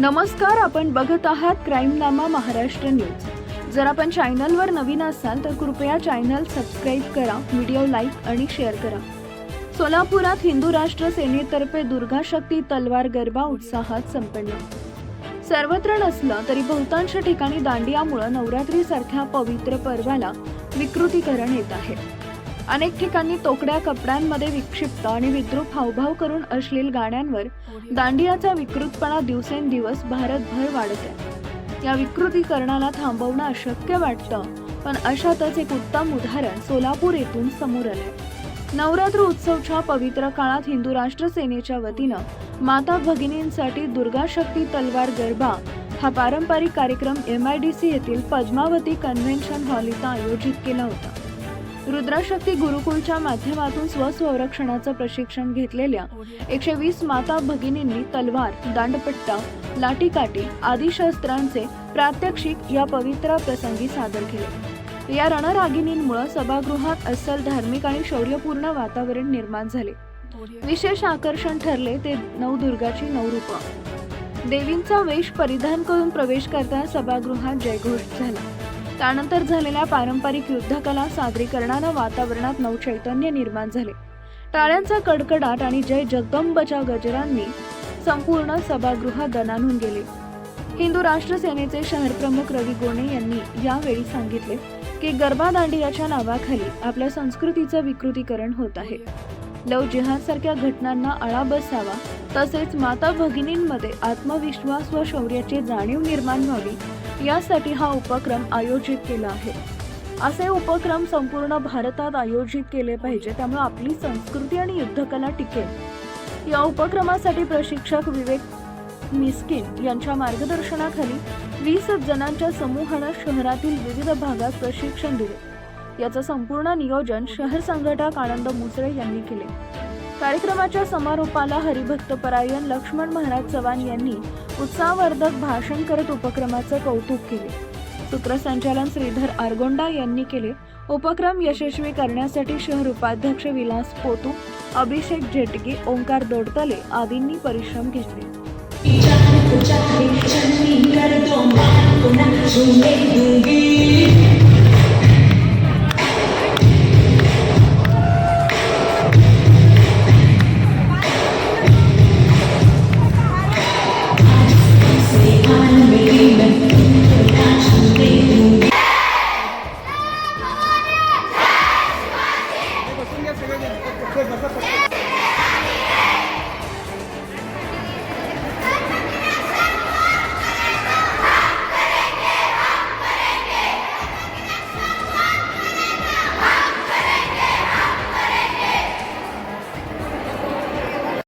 नमस्कार आपण बघत आहात क्राईमनामा महाराष्ट्र न्यूज जर आपण चॅनलवर नवीन असाल तर कृपया चॅनल सबस्क्राईब करा व्हिडिओ लाईक आणि शेअर करा. सोलापुरात हिंदू राष्ट्र सेनेतर्फे दुर्गा शक्ती तलवार गरबा उत्साहात संपन्न. सर्वत्र नसलं तरी बहुतांश ठिकाणी दांडियामुळं नवरात्रीसारख्या पवित्र पर्वाला विकृतीकरण येत आहे. अनेक ठिकाणी तोकड्या कपड्यांमध्ये विक्षिप्त आणि विद्रूप हावभाव करून अश्लील गाण्यांवर दांडियाचा विकृतपणा दिवसेंदिवस भारतभर वाढत आहे या विकृतीकरणाला थांबवणं अशक्य वाटतं पण अशातच एक उत्तम उदाहरण सोलापूर येथून समोर आलंय. नवरात्र उत्सवच्या पवित्र काळात हिंदू राष्ट्र सेनेच्या वतीनं माता भगिनींसाठी दुर्गा शक्ती तलवार गरबा हा पारंपरिक कार्यक्रम एम आय डी सी येथील पद्मावती कन्व्हेन्शन हॉल इथं आयोजित केला होता. रुद्राशक्ती गुरुकुलच्या माध्यमातून स्वसंरक्षणाचं प्रशिक्षण घेतलेल्या एकशे वीस माता भगिनींनी तलवार दांडपट्टा लाठीकाठी आदी शस्त्रांचे प्रात्यक्षिक या पवित्रा प्रसंगी सादर केले. या रणरागिणींमुळे सभागृहात अस्सल धार्मिक आणि शौर्यपूर्ण वातावरण निर्माण झाले. विशेष आकर्षण ठरले ते नवदुर्गाची नवरूप. देवींचा वेश परिधान करून प्रवेश करता सभागृहात जयघोष झाला. त्यानंतर झालेल्या पारंपरिक युद्धकला सादरीकरणानं वातावरणात नवचैतन्य निर्माण झाले. टाळ्यांचा कडकडाट आणि जय जगदंबच्या गजरांनी संपूर्ण सभागृह दणानून गेले. हिंदू राष्ट्र सेनेचे शहर प्रमुख रवी गोणे यांनी यावेळी सांगितले की गरबा दांडियाच्या नावाखाली आपल्या संस्कृतीचं विकृतीकरण होत आहे. लव जिहाद सारख्या घटनांना आळा बसावा तसेच माता भगिनींमध्ये आत्मविश्वास व शौर्याची जाणीव निर्माण व्हावी यासाठी हा उपक्रम आयोजित केला आहे. असे उपक्रम संपूर्ण भारतात आयोजित केले पाहिजे त्यामुळे आपली संस्कृती आणि युद्धकला टिकेल. या उपक्रमासाठी प्रशिक्षक विवेक मिस्किन यांच्या मार्गदर्शनाखाली वीस जणांच्या समूहानं शहरातील विविध भागात प्रशिक्षण दिले. याचं संपूर्ण नियोजन शहर संघटक आनंद मुसळे यांनी केले. कार्यक्रमाच्या समारोपाला हरिभक्त परायण लक्ष्मण महाराज चव्हाण यांनी उत्साहवर्धक भाषण करत उपक्रमाचं कौतुक केले. सूत्रसंचालन श्रीधर आरगोंडा यांनी केले. उपक्रम यशस्वी करण्यासाठी शहर उपाध्यक्ष विलास पोतू अभिषेक झेटगे ओंकार दोडतले आदींनी परिश्रम घेतले. pues,